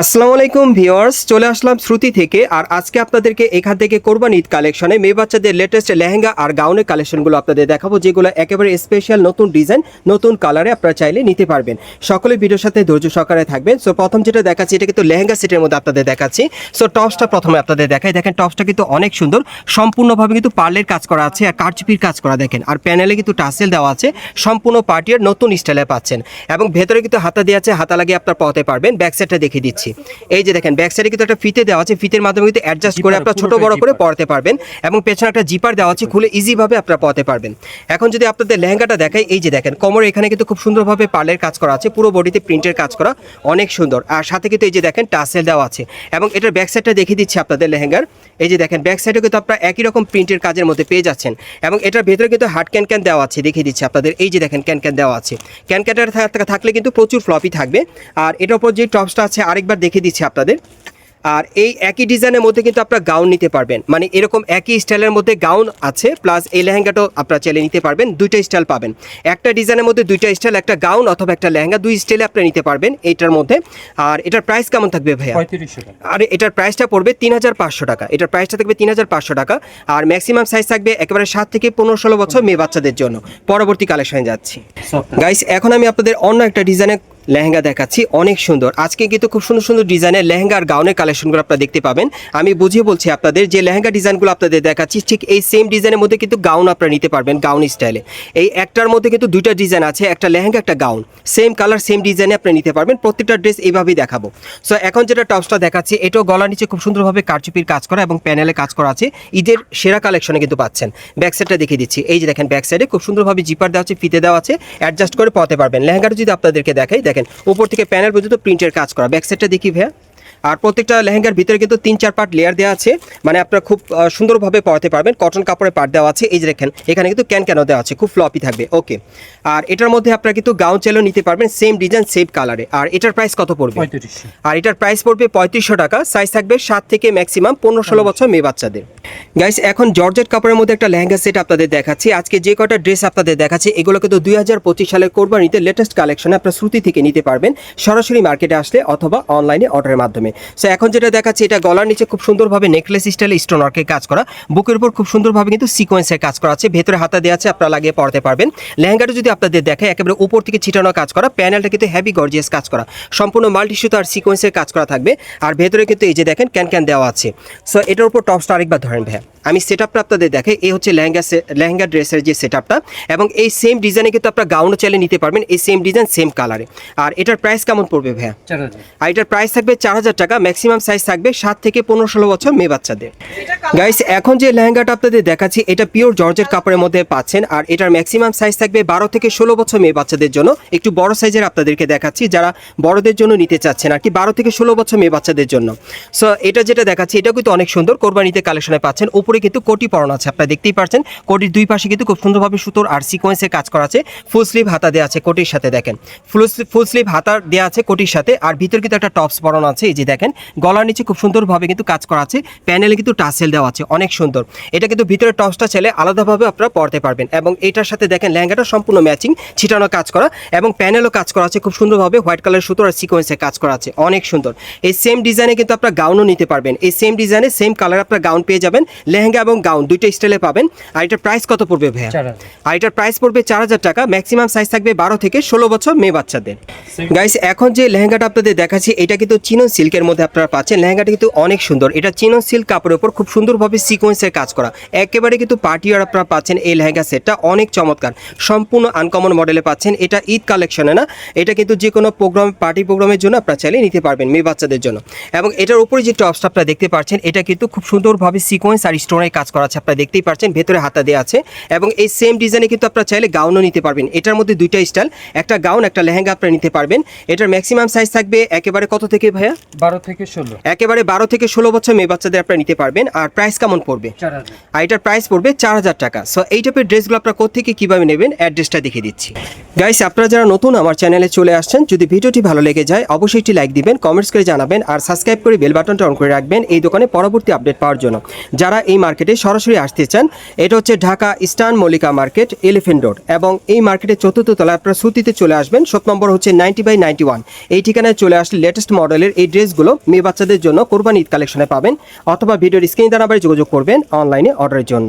আসসালামু আলাইকুম ভিউয়ার্স, চলে আসলাম শ্রুতি থেকে, আর আজকে আপনাদেরকে এখান থেকে কোরবান ঈদ কালেকশনে মেয়ে বাচ্চাদের লেটেস্ট লেহেঙ্গা আর গাউনের কালেকশনগুলো আপনাদের দেখাবো, যেগুলো একেবারে স্পেশাল নতুন ডিজাইন নতুন কালারে আপনারা চাইলে নিতে পারবেন। সকলে ভিডিওর সাথে ধৈর্য সহকারে থাকবেন। সো প্রথম যেটা দেখাচ্ছি, এটা কিন্তু লেহেঙ্গা সেটের মধ্যে আপনাদের দেখাচ্ছি। সো টপসটা প্রথমে আপনাদের দেখাই। দেখেন টপসটা কিন্তু অনেক সুন্দর। সম্পূর্ণভাবে কিন্তু পার্লের কাজ করা আছে আর কারচুপির কাজ করা দেখেন। আর প্যানেলে কিন্তু টাসেল দেওয়া আছে। সম্পূর্ণ পার্টির নতুন স্টাইলে পাচ্ছেন। এবং ভেতরে কিন্তু হাতা দেওয়া আছে। হাতা লাগিয়ে আপনার পথে পারবেন। ব্যাক সাইডটা দেখিয়ে দিচ্ছি। এই যে দেখেন ব্যাক সাইডে কিন্তু একটা ফিতে দেওয়া আছে। ফিতের মাধ্যমে কিন্তু অ্যাডজাস্ট করে আপনার ছোট বড় করে পড়তে পারবেন এবং পেছনে একটা জিপার দেওয়া আছে খুলে ইজিভাবে আপনারা পড়তে পারবেন। এখন যদি আপনাদের লেহেঙ্গাটা দেখাই এই যে দেখেন কোমরে এখানে কিন্তু খুব সুন্দরভাবে পার্লের কাজ করা আছে পুরো বডিতে প্রিন্টের কাজ করা অনেক সুন্দর। আর সাথে কিন্তু এই যে দেখেন টাসেল দেওয়া আছে। এবং এটার ব্যাক সাইডটা দেখিয়ে দিচ্ছি আপনাদের লেহেঙ্গার। এই যে দেখেন ব্যাক সাইডে কিন্তু আপনারা একই রকম প্রিন্টের কাজের মধ্যে পেয়ে যাচ্ছেন। এবং এটার ভেতরে কিন্তু হার্ড ক্যান ক্যান দেওয়া আছে দেখিয়ে দিচ্ছি আপনাদের। এই যে দেখেন ক্যান ক্যান দেওয়া আছে। ক্যান ক্যানটা থাকলে কিন্তু প্রচুর ফ্লপি থাকবে। আর এটার উপর যে টপসটা আছে আরেকবার দেখিয়ে দিচ্ছি আপনাদের। আর এই একই ডিজাইনের মধ্যে কিন্তু আপনারা গাউন নিতে পারবেন। মানে এরকম একই স্টাইলের মধ্যে গাউন আছে প্লাস এই লেহেঙ্গাটাও আপনারা চাইলে নিতে পারবেন দুইটা স্টাইল পাবেন। একটা ডিজাইনের মধ্যে দুইটা স্টাইল একটা গাউন অথবা একটা লেহেঙ্গা দুই স্টাইলে আপনারা নিতে পারবেন এইটার মধ্যে। আর এটার প্রাইস কেমন থাকবে ভাইয়া? আর এটার প্রাইসটা পড়বে তিন হাজার পাঁচশো টাকা। এটার প্রাইসটা থাকবে তিন হাজার পাঁচশো টাকা। আর ম্যাক্সিমাম সাইজ থাকবে একেবারে সাত থেকে পনেরো ষোলো বছর মেয়ে বাচ্চাদের জন্য। পরবর্তী কালেকশনে যাচ্ছি। গাইস এখন আমি আপনাদের অন্য একটা ডিজাইনের লেহেঙ্গা দেখাচ্ছি, অনেক সুন্দর। আজকে কিন্তু খুব সুন্দর সুন্দর ডিজাইনের লেহেঙ্গা আর গাউনের কালেকশনগুলো আপনারা দেখতে পাবেন। আমি বুঝিয়ে বলছি আপনাদের যে লেহেঙ্গা ডিজাইনগুলো আপনাদের দেখাচ্ছি, ঠিক এই সেম ডিজাইনের মধ্যে কিন্তু গাউন আপনারা নিতে পারবেন গাউন স্টাইলে এই একটার মধ্যে কিন্তু দুইটা ডিজাইন আছে, একটা লেহেঙ্গা, একটা গাউন সেম কালার সেম ডিজাইনে আপনি নিতে পারবেন, প্রত্যেকটা ড্রেস এইভাবেই দেখাবো। সো এখন যেটা টপসটা দেখাচ্ছি, এটাও গলার নিচে খুব সুন্দরভাবে কারচুপির কাজ করা এবং প্যানেলে কাজ করা আছে। ঈদের সেরা কালেকশনে কিন্তু পাচ্ছেন। ব্যাক সাইডটা দেখিয়ে দিচ্ছি। এই যে দেখেন ব্যাক সাইডে খুব সুন্দরভাবে জিপার দেওয়া আছে, ফিতে দেওয়া আছে অ্যাডজাস্ট করে পতে পারবেন। লেহেঙ্গাটা যদি আপনাদেরকে দেখাই, দেখেন উপর থেকে প্যানেল পর্যন্ত প্রিন্টের কাজ করা। ব্যাক সাইডটা দেখি ভাইয়া। আর প্রত্যেকটা লেহেঙ্গার ভিতরে কিন্তু তিন চার পার্ট লেয়ার দেওয়া আছে। মানে আপনারা খুব সুন্দরভাবে পড়াতে পারবেন। কটন কাপড়ের পার্ট দেওয়া আছে। এই যে দেখেন এখানে কিন্তু ক্যান ক্যানও দেওয়া আছে। খুব ফ্লপি থাকবে। ওকে আর এটার মধ্যে আপনারা কিন্তু গাউন চাইলেও নিতে পারবেন। সেম ডিজাইন সেম কালারে আর এটার প্রাইস কত পড়বে? আর এটার প্রাইস পড়বে পঁয়ত্রিশশো টাকা। সাইজ থাকবে সাত থেকে ম্যাক্সিমাম পনেরো ষোলো বছর মেয়ে বাচ্চাদের। গাইস এখন জর্জেট কাপড়ের মধ্যে একটা লেহেঙ্গা সেট আপনাদের দেখাচ্ছি। আজকে যে কটা ড্রেস আপনাদের দেখাচ্ছি এগুলো কিন্তু দুই হাজার পঁচিশ সালের কোরবানিতে লেটেস্ট কালেকশনে আপনার শ্রুতি থেকে নিতে পারবেন। সরাসরি মার্কেটে আসলে অথবা অনলাইনে অর্ডারের মাধ্যমে। সো এখন যেটা দেখাচ্ছি, এটা গলার নিচে খুব সুন্দরভাবে নেকলেস স্টাইলে স্টোন ওয়ার্কের কাজ করা। বুকের উপর খুব সুন্দরভাবে কিন্তু সিকোয়েন্সের কাজ করা আছে। ভেতরে হাতা দেওয়া আছে, আপনারা লাগিয়ে পড়তে পারবেন। লেহেঙ্গাটা যদি আপনাদের দেখে একেবারে উপর থেকে ছিটানো কাজ করা। প্যানেলটা কিন্তু হ্যাভি গর্জিয়াস কাজ করা। সম্পূর্ণ মাল্টি সুতো আর সিকোয়েন্সের কাজ করা থাকবে। আর ভেতরে কিন্তু এই যে দেখেন ক্যান ক্যান দেওয়া আছে। সো এটার উপর টপসটা আরেকবার ধরেন ভাইয়া। আমি সেট আপটা আপনাদের দেখে এই হচ্ছে লেহেঙ্গা লেহেঙ্গা ড্রেসের যে সেট আপটা এবং এই সেম ডিজাইনে কিন্তু আপনারা গাউনও চাইলে নিতে পারবেন। এই সেম ডিজাইন সেম কালারে আর এটার প্রাইস কেমন পড়বে ভাইয়া? আর এটার প্রাইস থাকবে চার হাজার টাকা। ম্যাক্সিমাম সাইজ থাকবে সাত থেকে পনেরো ষোলো বছর মেয়ে বাচ্চাদের। গাইস এখন যে লেহেঙ্গাটা আপনাদের দেখাচ্ছি, এটা পিওর জর্জের কাপড়ের মধ্যে পাচ্ছেন, আর এটার ম্যাক্সিমাম সাইজ থাকবে বারো থেকে ষোলো বছর মেয়ে বাচ্চাদের জন্য। একটু বড় সাইজের আপনাদেরকে দেখাচ্ছি, যারা বড়দের জন্য নিতে চাচ্ছেন, আর কি বারো থেকে ষোলো বছর মেয়ে বাচ্চাদের জন্য। সো এটা যেটা দেখাচ্ছি এটা কিন্তু অনেক সুন্দর, কোরবানিতে কালেকশনে পাচ্ছেন। উপরে কিন্তু কোটি পরানো আছে, আপনারা দেখতেই পাচ্ছেন কোটির দুই পাশে কিন্তু খুব সুন্দরভাবে সুতোর আর সিকোয়েন্সের কাজ করা আছে। ফুল স্লিভ হাতা দেওয়া আছে কোটির সাথে, দেখেন। ফুল ফুল স্লিভ হাতা দেওয়া আছে কোটির সাথে, আর ভিতরে কিন্তু একটা টপস পরানো আছে, এই যে দেখেন। গলার নিচে খুব সুন্দরভাবে কিন্তু কাজ করা আছে। প্যানেলে কিন্তু টাসেল দেওয়া আছে অনেক সুন্দর। এটা কিন্তু ভিতরে টপসটা ছেলে আলাদাভাবে আপনারা পরতে পারবেন এবং এটার সাথে দেখেন লেহেঙ্গাটা সম্পূর্ণ ম্যাচিং ছিটানো কাজ করা এবং প্যানেলও কাজ করা আছে খুব সুন্দরভাবে হোয়াইট কালার সুতো আর সিকোয়েন্সে কাজ করা আছে অনেক সুন্দর। এই সেম ডিজাইনে কিন্তু আপনারা গাউনও নিতে পারবেন। এই সেম ডিজাইনে সেম কালার আপনারা গাউন পেয়ে যাবেন লেহেঙ্গা এবং গাউন দুইটা স্টাইলে পাবেন। আর এটার প্রাইস কত পড়বে ভাইয়া? আর এটার প্রাইস পড়বে চার হাজার টাকা ম্যাক্সিমাম সাইজ থাকবে বারো থেকে ষোলো বছর মেয়ে বাচ্চাদের। গাইস এখন যে লেহেঙ্গাটা আপনাদের দেখাচ্ছি এটা কিন্তু চিনন সিল্কের মধ্যে আপনারা পাচ্ছেন। লেহেঙ্গাটা কিন্তু অনেক সুন্দর। এটা চিনন সিল্ক কাপড়ের উপর খুব সুন্দরভাবে সিকোয়েন্সের কাজ করা। একেবারে কিন্তু পার্টি আর আপনারা পাচ্ছেন এই লেহেঙ্গা সেটটা অনেক চমৎকার। সম্পূর্ণ আনকমন মডেলে পাচ্ছেন। এটা ঈদ কালেকশনে না। এটা কিন্তু যে কোনো প্রোগ্রাম পার্টি প্রোগ্রামের জন্য আপনারা চাইলে নিতে পারবেন মেয়ে বাচ্চাদের জন্য। এবং এটার উপরে যে টপসটা আপনারা দেখতে পাচ্ছেন এটা কিন্তু খুব সুন্দরভাবে সিকোয়েন্স আর স্টোনের কাজ করা আছে। আপনারা দেখতেই পাচ্ছেন ভেতরে হাতা দেওয়া আছে। এবং এই সেম ডিজাইনে কিন্তু আপনারা চাইলে গাউনও নিতে পারবেন। এটার মধ্যে দুইটা স্টাইল একটা গাউন একটা লেহেঙ্গা আপনারা নিতে পারবেন। এটার ম্যাক্সিমাম সাইজ থাকবে একেবারে কত থেকে ভাইয়া? বারো থেকে ষোলো। একেবারে বারো থেকে ষোলো বছর মেয়ে বাচ্চাদের আপনারা নিতে পারবেন। আর প্রাইস কেমন পড়বে? আর এটার প্রাইস পড়বে চার হাজার টাকা। সো এই টাইপের ড্রেসগুলো আপনারা কোথেকে কীভাবে নেবেন? অ্যাড্রেসটা দেখিয়ে দিচ্ছি। গাইস আপনারা যারা নতুন আমার চ্যানেলে চলে আসছেন যদি ভিডিওটি ভালো লেগে যায় অবশ্যই একটি লাইক দিবেন কমেন্টস করে জানাবেন আর সাবস্ক্রাইব করে বেল বাটনটা অন করে রাখবেন এই দোকানে পরবর্তী আপডেট পাওয়ার জন্য। যারা এই মার্কেটে সরাসরি আসতে চান এটা হচ্ছে Dhaka eastern Mallika market elephant road এবং এই মার্কেটের চতুর্থ তলায় আপনারা সুতিতে চলে আসবেন শপ নম্বর হচ্ছে নাইনটি বাই নাইনটি ওয়ান এই ঠিকানায় চলে আসলে লেটেস্ট মডেলের এই ড্রেসগুলো মেয়ে বাচ্চাদের জন্য কোরবানি ঈদ কালেকশনে পাবেন অথবা ভিডিওর স্ক্রিন নাম্বারে যোগাযোগ করবেন অনলাইনে অর্ডারের জন্য।